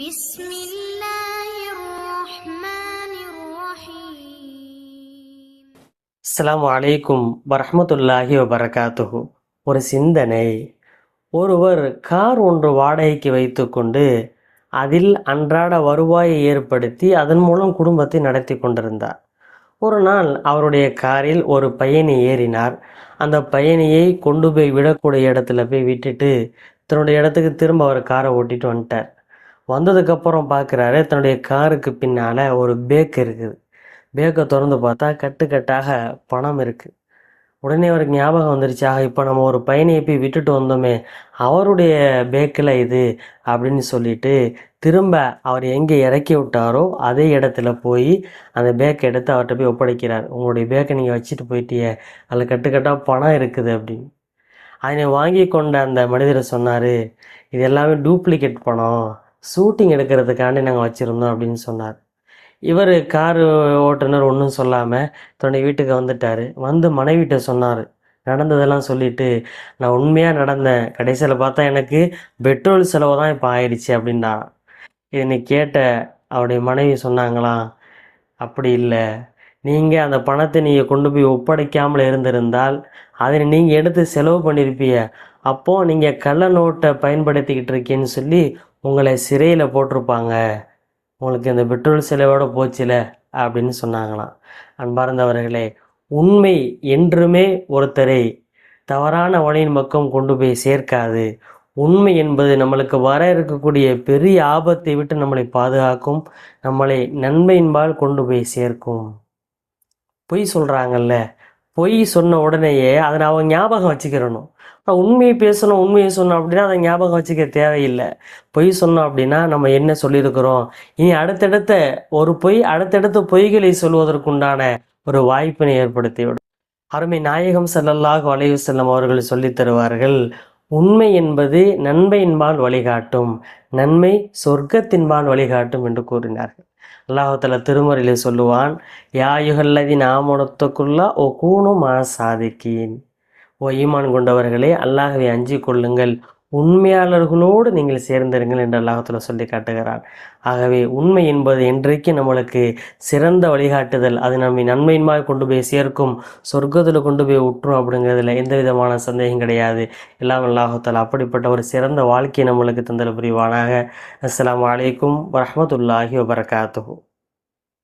بسم الله الرحمن الرحيم அஸ்ஸலாமு அலைக்கும் வரஹ்மத்துல்லாஹி வபரகாத்துஹு ஒரு சிந்தனை ஒருவர் கார் ஒன்று வாடகைக்கு வைத்துக்கொண்டு அதில் அன்றாட வருவாயை ஏற்படுத்தி அதன் மூலம் குடும்பத்தை நடத்தி கொண்டிருந்தார் ஒரு நாள் அவருடைய காரில் ஒரு பயணி ஏறினார் அந்த பயணியை கொண்டு போய் விடக்கூடிய இடத்துல போய் விட்டுட்டு தன்னுடைய இடத்துக்கு திரும்ப அவர் காரை ஓட்டிட்டு வந்துட்டார் வந்ததுக்கப்புறம் பார்க்குறாரு தன்னுடைய காருக்கு பின்னால் ஒரு பேக் இருக்குது. பேக்கை திறந்து பார்த்தா கட்டுக்கட்டாக பணம் இருக்குது உடனே அவருக்கு ஞாபகம் வந்துருச்சு. ஆக இப்போ நம்ம ஒரு பையனையை போய் விட்டுட்டு வந்தோமே. அவருடைய பேக்கில் இது அப்படின்னு சொல்லிட்டு திரும்ப அவர் எங்கே இறக்கி விட்டாரோ அதே இடத்துல போய் அந்த பேக்கை எடுத்து அவர்கிட்ட போய் ஒப்படைக்கிறார். உங்களுடைய பேக்கை நீங்கள் வச்சுட்டு போயிட்டியே. அதில் கட்டுக்கட்டாக பணம் இருக்குது அப்படின்னு. அதனை வாங்கி கொண்ட அந்த மனிதர் சொன்னார் இது எல்லாமே டூப்ளிகேட் பணம். ஷூட்டிங் எடுக்கிறதுக்காண்டி நாங்கள் வச்சுருந்தோம் அப்படின்னு சொன்னார். இவர் கார் ஓட்டுநர் ஒன்றும் சொல்லாமல் தன்னுடைய வீட்டுக்கு வந்துட்டார். வந்து மனைவிட்ட சொன்னார். நடந்ததெல்லாம் சொல்லிட்டு நான் உண்மையாக நடந்தேன் கடைசியில் பார்த்தா எனக்கு பெட்ரோல் செலவு தான் இப்போ ஆயிடுச்சு அப்படின்னா. இதனை கேட்ட அவருடைய மனைவி சொன்னாங்களாம் அப்படி இல்லை. நீங்கள் அந்த பணத்தை நீங்கள் கொண்டு போய் ஒப்படைக்காமல் இருந்திருந்தால் அதை நீங்கள் எடுத்து செலவு பண்ணியிருப்பீங்க. அப்போது நீங்கள் கள்ள நோட்டை பயன்படுத்திக்கிட்டு இருக்கேன்னு சொல்லி உங்களை சிறையில் போட்டிருப்பாங்க. உங்களுக்கு இந்த பெட்ரோல் செலவோடு போச்சுல அப்படின்னு சொன்னாங்களாம். அன்பார்ந்தவர்களே உண்மை என்றுமே ஒருத்தரை தவறான வழியின் பக்கம் கொண்டு போய் சேர்க்காது. உண்மை என்பது நம்மளுக்கு வர இருக்கக்கூடிய பெரிய ஆபத்தை விட்டு நம்மளை பாதுகாக்கும் நம்மளை நன்மையின்பால் கொண்டு போய் சேர்க்கும். பொய் சொல்கிறாங்கல்ல பொய் சொன்ன உடனேயே அதை அவங்க ஞாபகம் வச்சுக்கிறணும். நான் உண்மையை பேசணும் உண்மையை சொன்னோம் அப்படின்னா அதை ஞாபகம் வச்சுக்க தேவையில்லை. பொய் சொன்னோம் அப்படின்னா நம்ம என்ன சொல்லியிருக்கிறோம்? இனி அடுத்தடுத்த ஒரு பொய் அடுத்தடுத்த பொய்களை சொல்வதற்குண்டான ஒரு வாய்ப்பினை ஏற்படுத்திவிடும் அருமை நாயகம் செல்லல்லாக வளைவு செல்லும் அவர்கள் சொல்லித் தருவார்கள் உண்மை என்பது நன்மையின்பால் வழிகாட்டும் நன்மை சொர்க்கத்தின்பால் வழிகாட்டும் என்று கூறினார்கள். அல்லாஹால திருமறையில் சொல்லுவான் யாயுகல்லதி ஆமணத்துக்குள்ளா ஓ கூணும் மா ஓ ஈமான் கொண்டவர்களே அல்லாஹவை அஞ்சி கொள்ளுங்கள். உண்மையாளர்களோடு நீங்கள் சேர்ந்திருங்கள் என்று அல்லாஹத்துல சொல்லி காட்டுகிறார் ஆகவே உண்மை என்பது என்றைக்கு நம்மளுக்கு சிறந்த வழிகாட்டுதல் அது நம்மை நன்மையின்மாய் கொண்டு போய் சேர்க்கும் சொர்க்கத்தில் கொண்டு போய் உற்றும் அப்படிங்கிறதுல எந்த விதமான சந்தேகம் கிடையாது. எல்லாம் அல்லாஹத்தால் அப்படிப்பட்ட ஒரு சிறந்த வாழ்க்கையை நம்மளுக்கு தந்தல் புரிவானாக. அஸ்லாம் அலைக்கும் வரமத்துல்லாஹி வபரகாத்துஹு.